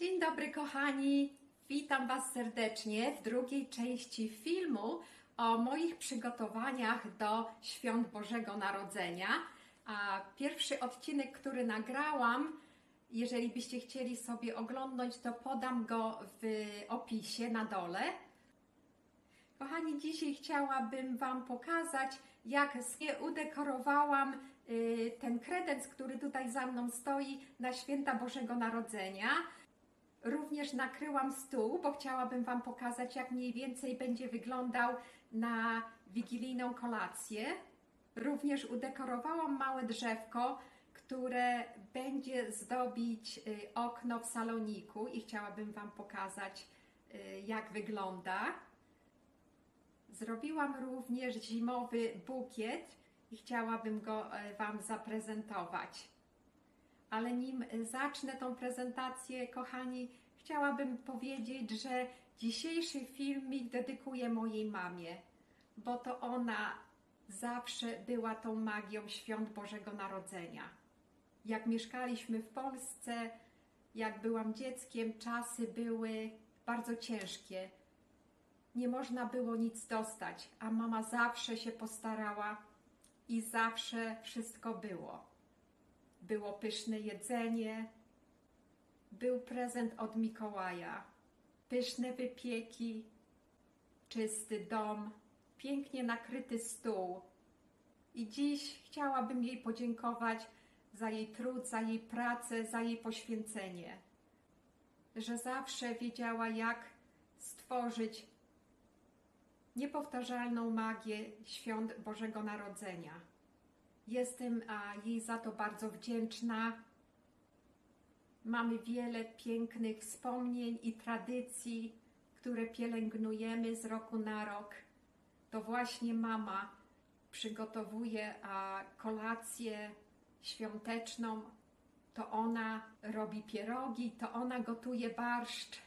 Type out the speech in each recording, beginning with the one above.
Dzień dobry, kochani. Witam Was serdecznie w drugiej części filmu o moich przygotowaniach do świąt Bożego Narodzenia. Pierwszy odcinek, który nagrałam, jeżeli byście chcieli sobie oglądać, to podam go w opisie na dole. Kochani, dzisiaj chciałabym Wam pokazać, jak udekorowałam y, ten kredens, który tutaj za mną stoi na święta Bożego Narodzenia. Również nakryłam stół, bo chciałabym Wam pokazać, jak mniej więcej będzie wyglądał na wigilijną kolację. Również udekorowałam małe drzewko, które będzie zdobić y, okno w saloniku i chciałabym Wam pokazać, y, jak wygląda. Zrobiłam również zimowy bukiet i chciałabym go e, Wam zaprezentować. Ale nim zacznę tą prezentację, kochani, chciałabym powiedzieć, że dzisiejszy filmik dedykuję mojej mamie, bo to ona zawsze była tą magią świąt Bożego Narodzenia. Jak mieszkaliśmy w Polsce, jak byłam dzieckiem, czasy były bardzo ciężkie nie można było nic dostać, a mama zawsze się postarała i zawsze wszystko było. Było pyszne jedzenie, był prezent od Mikołaja, pyszne wypieki, czysty dom, pięknie nakryty stół. I dziś chciałabym jej podziękować za jej trud, za jej pracę, za jej poświęcenie, że zawsze wiedziała, jak stworzyć niepowtarzalną magię świąt Bożego Narodzenia. Jestem jej za to bardzo wdzięczna. Mamy wiele pięknych wspomnień i tradycji, które pielęgnujemy z roku na rok. To właśnie mama przygotowuje kolację świąteczną. To ona robi pierogi, to ona gotuje barszcz.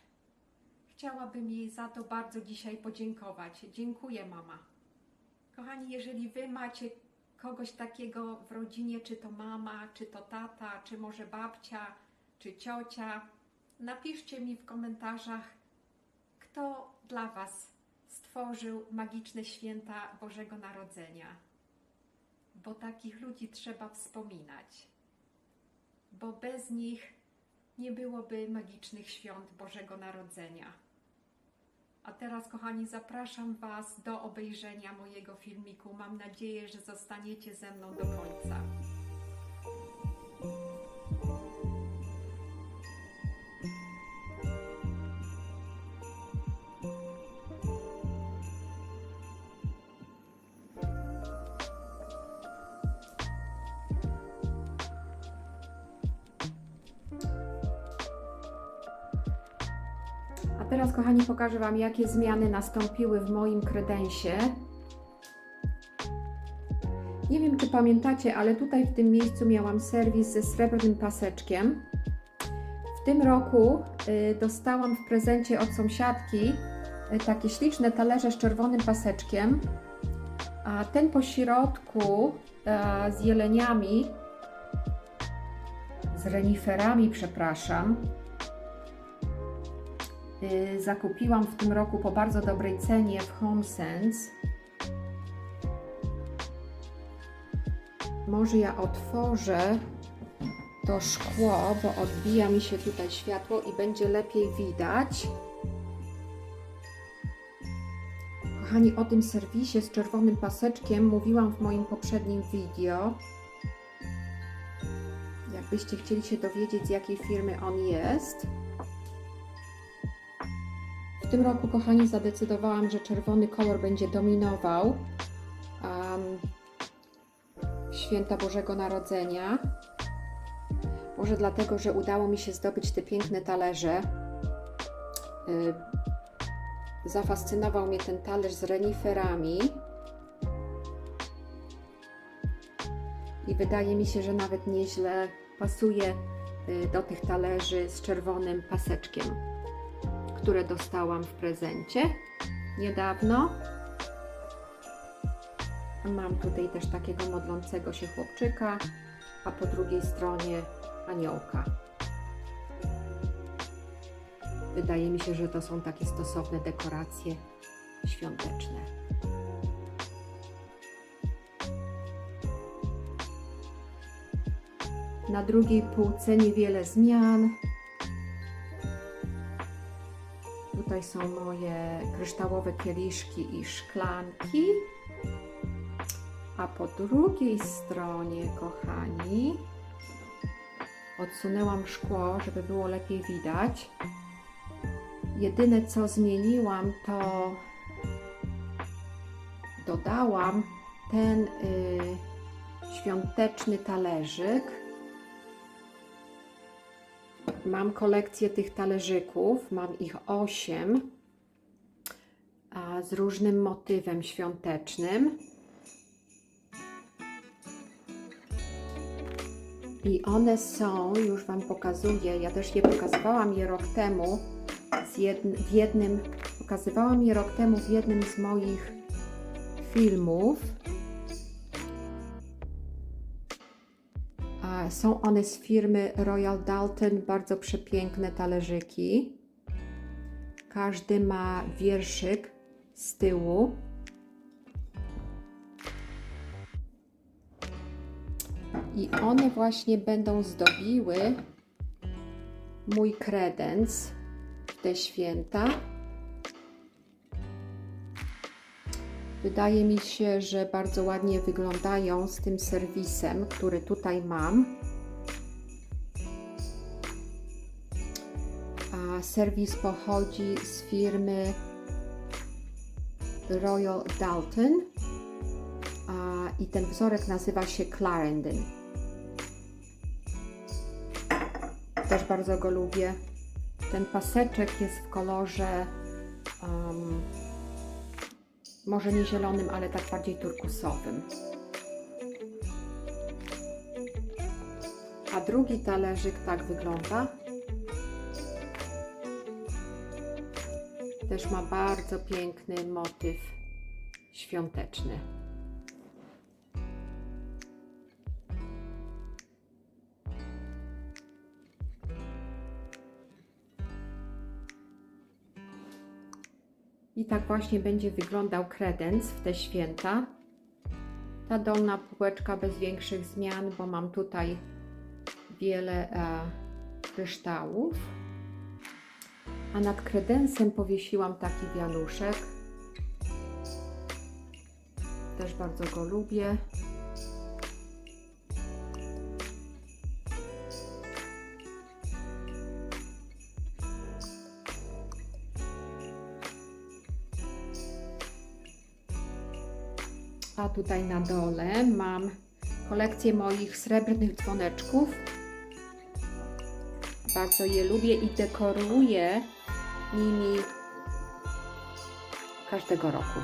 Chciałabym jej za to bardzo dzisiaj podziękować. Dziękuję, mama. Kochani, jeżeli wy macie kogoś takiego w rodzinie, czy to mama, czy to tata, czy może babcia, czy ciocia, napiszcie mi w komentarzach, kto dla was stworzył magiczne święta Bożego Narodzenia. Bo takich ludzi trzeba wspominać. Bo bez nich nie byłoby magicznych świąt Bożego Narodzenia. A teraz, kochani, zapraszam Was do obejrzenia mojego filmiku. Mam nadzieję, że zostaniecie ze mną do końca. Teraz, kochani, pokażę Wam, jakie zmiany nastąpiły w moim kredensie. Nie wiem, czy pamiętacie, ale tutaj w tym miejscu miałam serwis ze srebrnym paseczkiem. W tym roku y, dostałam w prezencie od sąsiadki y, takie śliczne talerze z czerwonym paseczkiem, a ten po środku y, z jeleniami, z reniferami, przepraszam, zakupiłam w tym roku po bardzo dobrej cenie w HomeSense. Może ja otworzę to szkło, bo odbija mi się tutaj światło i będzie lepiej widać. Kochani, o tym serwisie z czerwonym paseczkiem mówiłam w moim poprzednim video. Jakbyście chcieli się dowiedzieć, z jakiej firmy on jest. Tym roku, kochani, zadecydowałam, że czerwony kolor będzie dominował um, święta Bożego Narodzenia. Może dlatego, że udało mi się zdobyć te piękne talerze. Y, zafascynował mnie ten talerz z reniferami. I wydaje mi się, że nawet nieźle pasuje y, do tych talerzy z czerwonym paseczkiem które dostałam w prezencie niedawno. Mam tutaj też takiego modlącego się chłopczyka, a po drugiej stronie aniołka. Wydaje mi się, że to są takie stosowne dekoracje świąteczne. Na drugiej półce niewiele zmian. Tutaj są moje kryształowe kieliszki i szklanki. A po drugiej stronie, kochani, odsunęłam szkło, żeby było lepiej widać. Jedyne co zmieniłam, to dodałam ten y, świąteczny talerzyk. Mam kolekcję tych talerzyków, mam ich 8 a, z różnym motywem świątecznym. I one są, już Wam pokazuję, ja też je pokazywałam je rok temu z jedn, w jednym, pokazywałam je rok temu w jednym z moich filmów. Są one z firmy Royal Dalton, bardzo przepiękne talerzyki. Każdy ma wierszyk z tyłu. I one właśnie będą zdobiły mój kredens w te święta. Wydaje mi się, że bardzo ładnie wyglądają z tym serwisem, który tutaj mam. A serwis pochodzi z firmy Royal Dalton a, i ten wzorek nazywa się Clarendon. Też bardzo go lubię. Ten paseczek jest w kolorze um, może nie zielonym, ale tak bardziej turkusowym. A drugi talerzyk tak wygląda. Też ma bardzo piękny motyw świąteczny. Tak właśnie będzie wyglądał kredens w te święta. Ta dolna półeczka bez większych zmian, bo mam tutaj wiele e, kryształów. A nad kredensem powiesiłam taki wianuszek. Też bardzo go lubię. Tutaj na dole mam kolekcję moich srebrnych dzwoneczków. Bardzo je lubię i dekoruję nimi każdego roku.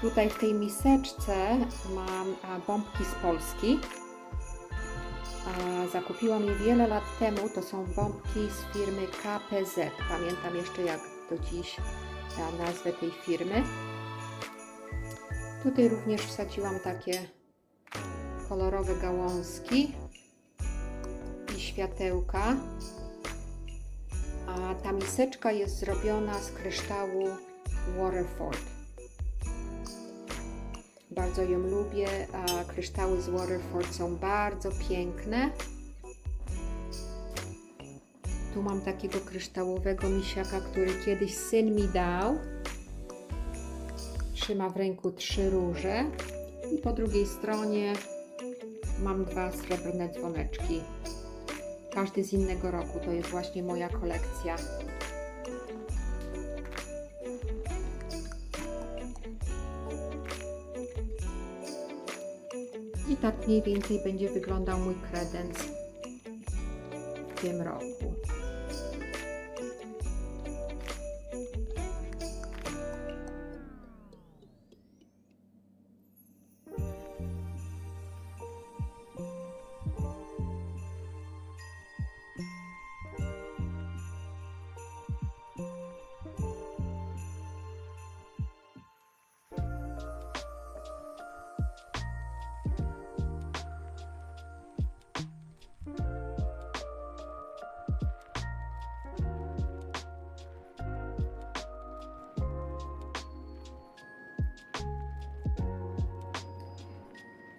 Tutaj w tej miseczce mam bombki z Polski. Zakupiłam je wiele lat temu. To są bombki z firmy KPZ. Pamiętam jeszcze jak do dziś nazwę tej firmy. Tutaj również wsadziłam takie kolorowe gałązki i światełka. A ta miseczka jest zrobiona z kryształu Waterford. Bardzo ją lubię, a kryształy z Waterford są bardzo piękne. Tu mam takiego kryształowego misiaka, który kiedyś syn mi dał. Trzyma w ręku trzy róże i po drugiej stronie mam dwa srebrne dzwoneczki. Każdy z innego roku. To jest właśnie moja kolekcja. Tak mniej więcej będzie wyglądał mój kredens w tym roku.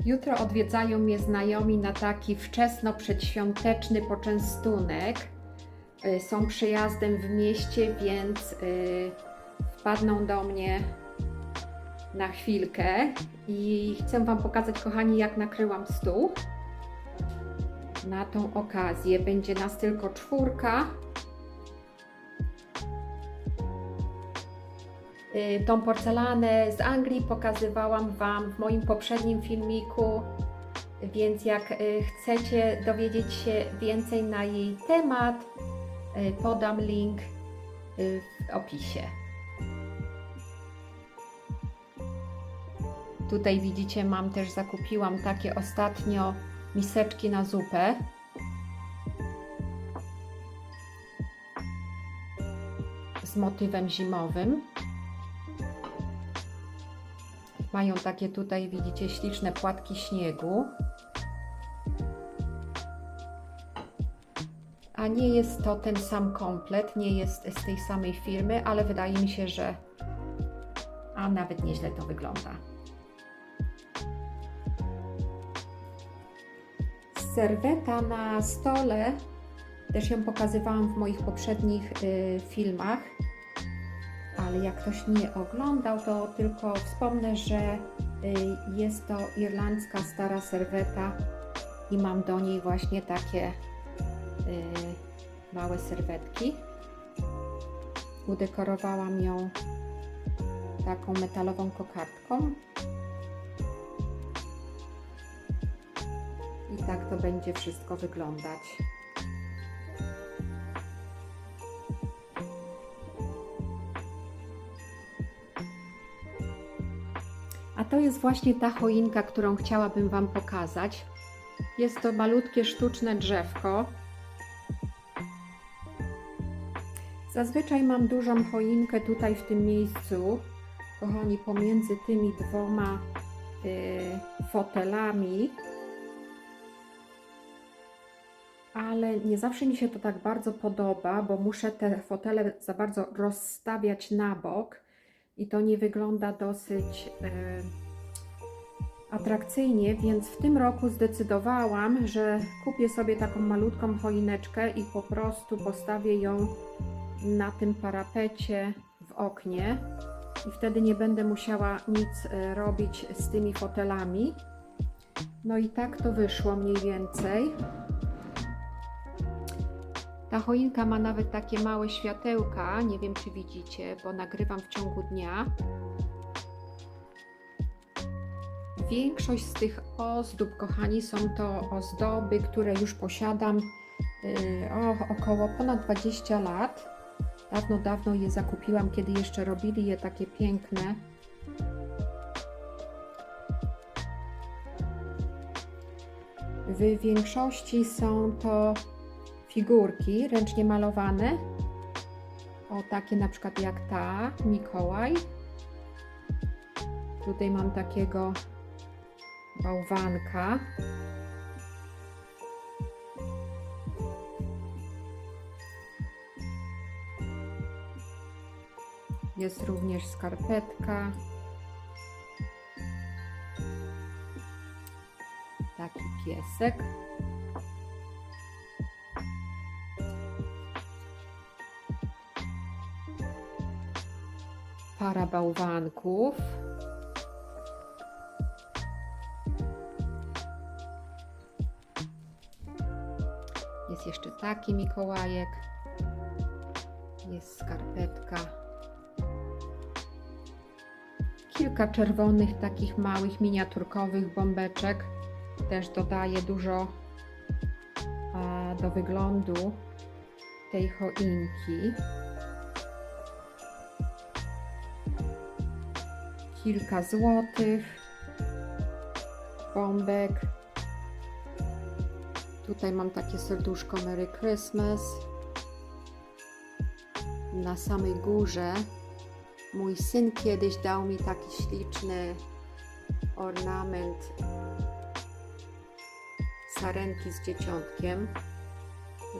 Jutro odwiedzają mnie znajomi na taki wczesno przedświąteczny poczęstunek. Y, Są przyjazdem w mieście, więc y, wpadną do mnie na chwilkę i chcę Wam pokazać, kochani, jak nakryłam stół. Na tą okazję będzie nas tylko czwórka. Tą porcelanę z Anglii pokazywałam Wam w moim poprzednim filmiku, więc jak y, chcecie dowiedzieć się więcej na jej temat, y, podam link y, w opisie. Tutaj widzicie, mam też zakupiłam takie ostatnio miseczki na zupę. Z motywem zimowym. Mają takie tutaj, widzicie, śliczne płatki śniegu. A nie jest to ten sam komplet, nie jest z tej samej firmy, ale wydaje mi się, że a nawet nieźle to wygląda. Serweta na stole też ją pokazywałam w moich poprzednich y, filmach, ale jak ktoś nie oglądał, to tylko wspomnę, że y, jest to irlandzka stara serweta i mam do niej właśnie takie y, małe serwetki. Udekorowałam ją taką metalową kokardką. I tak to będzie wszystko wyglądać. To jest właśnie ta choinka, którą chciałabym Wam pokazać. Jest to malutkie sztuczne drzewko. Zazwyczaj mam dużą choinkę tutaj w tym miejscu, kochani, pomiędzy tymi dwoma y, fotelami. Ale nie zawsze mi się to tak bardzo podoba, bo muszę te fotele za bardzo rozstawiać na bok i to nie wygląda dosyć e, atrakcyjnie, więc w tym roku zdecydowałam, że kupię sobie taką malutką choineczkę i po prostu postawię ją na tym parapecie w oknie i wtedy nie będę musiała nic e, robić z tymi fotelami. No i tak to wyszło mniej więcej. Ta choinka ma nawet takie małe światełka, nie wiem czy widzicie, bo nagrywam w ciągu dnia. Większość z tych ozdób, kochani, są to ozdoby, które już posiadam yy, o, około ponad 20 lat. Dawno, dawno je zakupiłam, kiedy jeszcze robili je takie piękne. W większości są to figurki ręcznie malowane. O takie na przykład jak ta, Mikołaj. Tutaj mam takiego bałwanka. Jest również skarpetka. Taki piesek. Para bałwanków. Jest jeszcze taki Mikołajek. Jest skarpetka. Kilka czerwonych, takich małych, miniaturkowych bombeczek. Też dodaje dużo do wyglądu tej choinki. Kilka złotych, bombek. Tutaj mam takie serduszko Merry Christmas. Na samej górze mój syn kiedyś dał mi taki śliczny ornament sarenki z dzieciątkiem.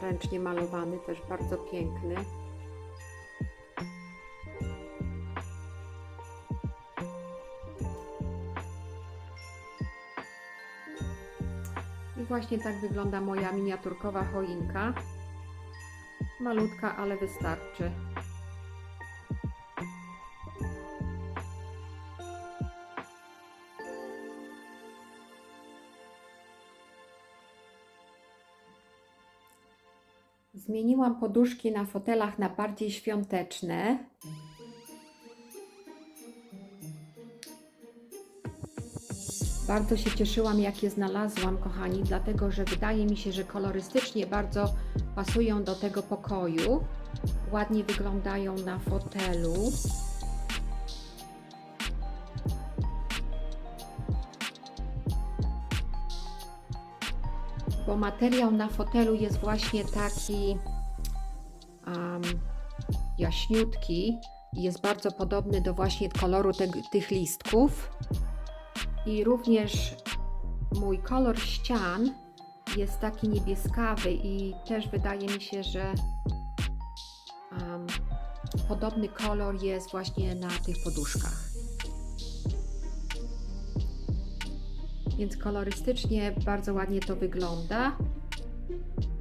Ręcznie malowany, też bardzo piękny. Właśnie tak wygląda moja miniaturkowa choinka. Malutka, ale wystarczy. Zmieniłam poduszki na fotelach na bardziej świąteczne. Bardzo się cieszyłam, jak je znalazłam, kochani, dlatego że wydaje mi się, że kolorystycznie bardzo pasują do tego pokoju. Ładnie wyglądają na fotelu. Bo materiał na fotelu jest właśnie taki um, jaśniutki i jest bardzo podobny do właśnie koloru te, tych listków. I również mój kolor ścian jest taki niebieskawy i też wydaje mi się, że um, podobny kolor jest właśnie na tych poduszkach. Więc kolorystycznie bardzo ładnie to wygląda.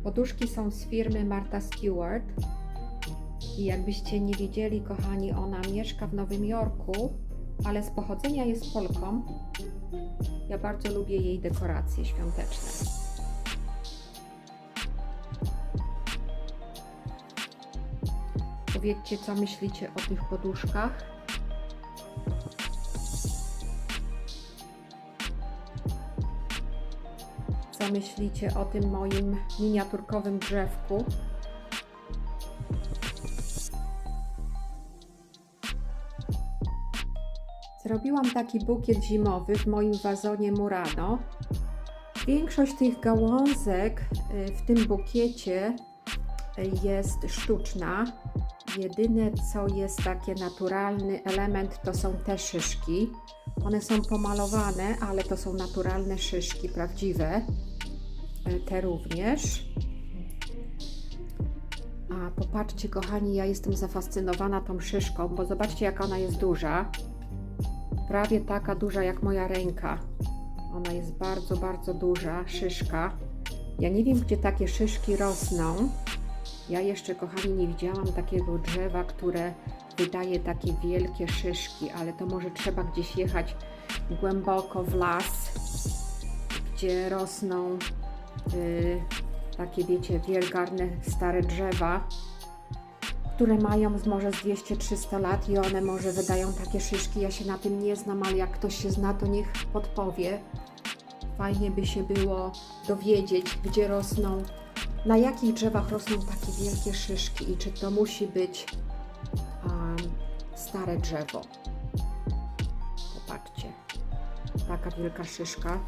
Poduszki są z firmy Martha Stewart. I jakbyście nie wiedzieli, kochani, ona mieszka w Nowym Jorku, ale z pochodzenia jest Polką. Ja bardzo lubię jej dekoracje świąteczne. Powiedzcie, co myślicie o tych poduszkach. Co myślicie o tym moim miniaturkowym drzewku? Zrobiłam taki bukiet zimowy w moim wazonie Murano. Większość tych gałązek y, w tym bukiecie y, jest sztuczna. Jedyne co jest takie naturalny element to są te szyszki. One są pomalowane, ale to są naturalne szyszki, prawdziwe. Y, Te również. A popatrzcie, kochani, ja jestem zafascynowana tą szyszką, bo zobaczcie, jak ona jest duża prawie taka duża jak moja ręka. Ona jest bardzo, bardzo duża, szyszka. Ja nie wiem, gdzie takie szyszki rosną. Ja jeszcze, kochani, nie widziałam takiego drzewa, które wydaje takie wielkie szyszki, ale to może trzeba gdzieś jechać głęboko w las, gdzie rosną y, takie, wiecie, wielgarne, stare drzewa które mają może z 200-300 lat i one może wydają takie szyszki. Ja się na tym nie znam, ale jak ktoś się zna, to niech podpowie. Fajnie by się było dowiedzieć, gdzie rosną, na jakich drzewach rosną takie wielkie szyszki i czy to musi być um, stare drzewo. Popatrzcie, taka wielka szyszka.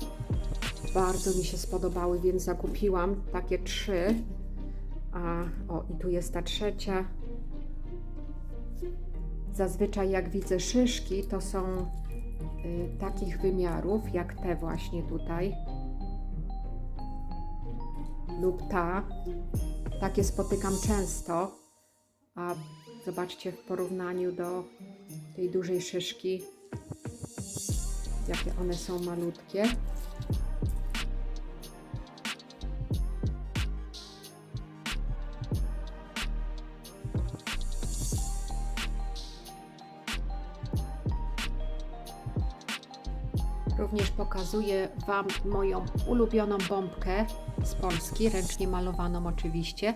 Bardzo mi się spodobały, więc zakupiłam takie trzy. A, o, i tu jest ta trzecia. Zazwyczaj jak widzę szyszki, to są y, takich wymiarów, jak te właśnie tutaj. Lub ta. Takie spotykam często. A zobaczcie w porównaniu do tej dużej szyszki, jakie one są malutkie. Pokazuję Wam moją ulubioną bombkę z Polski, ręcznie malowaną oczywiście.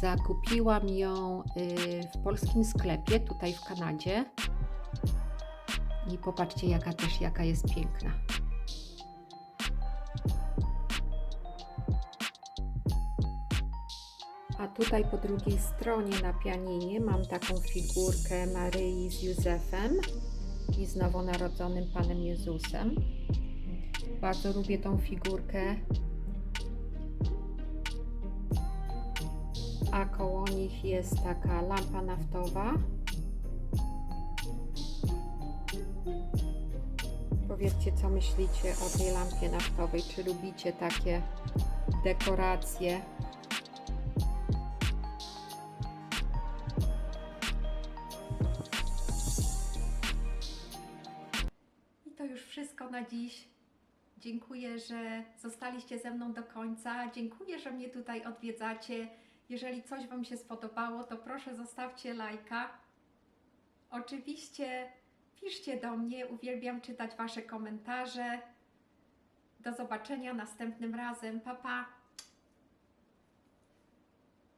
Zakupiłam ją y, w polskim sklepie, tutaj w Kanadzie. I popatrzcie, jaka też, jaka jest piękna. A tutaj po drugiej stronie na pianinie mam taką figurkę Maryi z Józefem i z nowonarodzonym Panem Jezusem. Bardzo lubię tą figurkę. A koło nich jest taka lampa naftowa. Powiedzcie, co myślicie o tej lampie naftowej. Czy lubicie takie dekoracje? Na dziś. Dziękuję, że zostaliście ze mną do końca. Dziękuję, że mnie tutaj odwiedzacie. Jeżeli coś Wam się spodobało, to proszę zostawcie lajka. Oczywiście piszcie do mnie, uwielbiam czytać Wasze komentarze. Do zobaczenia następnym razem. Pa, pa!